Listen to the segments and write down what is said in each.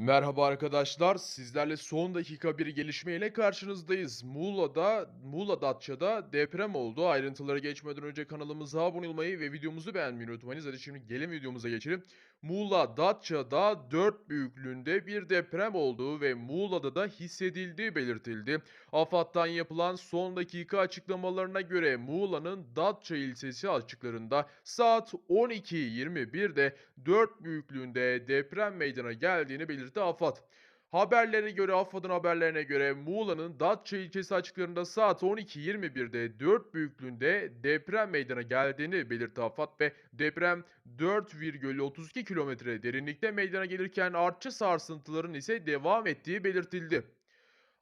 Merhaba arkadaşlar. Sizlerle son dakika bir gelişmeyle karşınızdayız. Muğla'da, Muğla Datça'da deprem oldu. Ayrıntılara geçmeden önce kanalımıza abone olmayı ve videomuzu beğenmeyi unutmayınız. Hadi şimdi gelin videomuza geçelim. Muğla Datça'da 4 büyüklüğünde bir deprem olduğu ve Muğla'da da hissedildiği belirtildi. AFAD'dan yapılan son dakika açıklamalarına göre Muğla'nın Datça ilçesi açıklarında saat 12.21'de 4 büyüklüğünde deprem meydana geldiğini belirtti AFAD. Haberlere göre, AFAD'ın haberlerine göre Muğla'nın Datça ilçesi açıklarında saat 12.21'de 4 büyüklüğünde deprem meydana geldiğini belirtti AFAD ve deprem 4,32 kilometre derinlikte meydana gelirken artçı sarsıntıların ise devam ettiği belirtildi.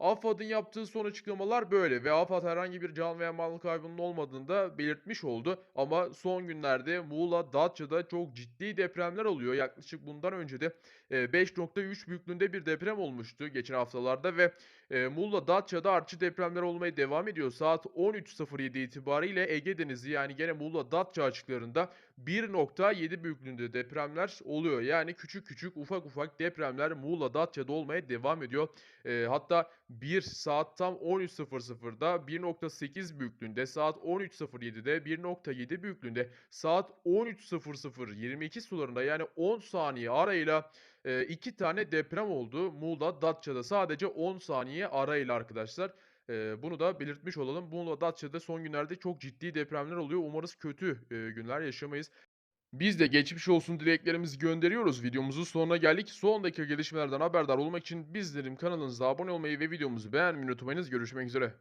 AFAD'ın yaptığı son açıklamalar böyle ve AFAD herhangi bir can veya mal kaybının olmadığını da belirtmiş oldu. Ama son günlerde Muğla, Datça'da çok ciddi depremler oluyor. Yaklaşık bundan önce de e, 5.3 büyüklüğünde bir deprem olmuştu geçen haftalarda ve e, Muğla, Datça'da artçı depremler olmaya devam ediyor. Saat 13.07 itibariyle Ege Denizi yani gene Muğla, Datça açıklarında 1.7 büyüklüğünde depremler oluyor. Yani küçük küçük ufak ufak depremler Muğla, Datça'da olmaya devam ediyor. Eee, hatta 1 saat tam 13.00'da 1.8 büyüklüğünde, saat 13.07'de 1.7 büyüklüğünde, saat 13.00 22 sularında yani 10 saniye arayla eee, 2 tane deprem oldu. Muğla, Datça'da sadece 10 saniye arayla arkadaşlar. Eee, bunu da belirtmiş olalım. Muğla, Datça'da son günlerde çok ciddi depremler oluyor. Umarız kötü eee, günler yaşamayız. Biz de geçmiş olsun dileklerimizi gönderiyoruz. Videomuzun sonuna geldik. Son dakika gelişmelerden haberdar olmak için bizlerin kanalınıza abone olmayı ve videomuzu beğenmeyi unutmayınız. Görüşmek üzere.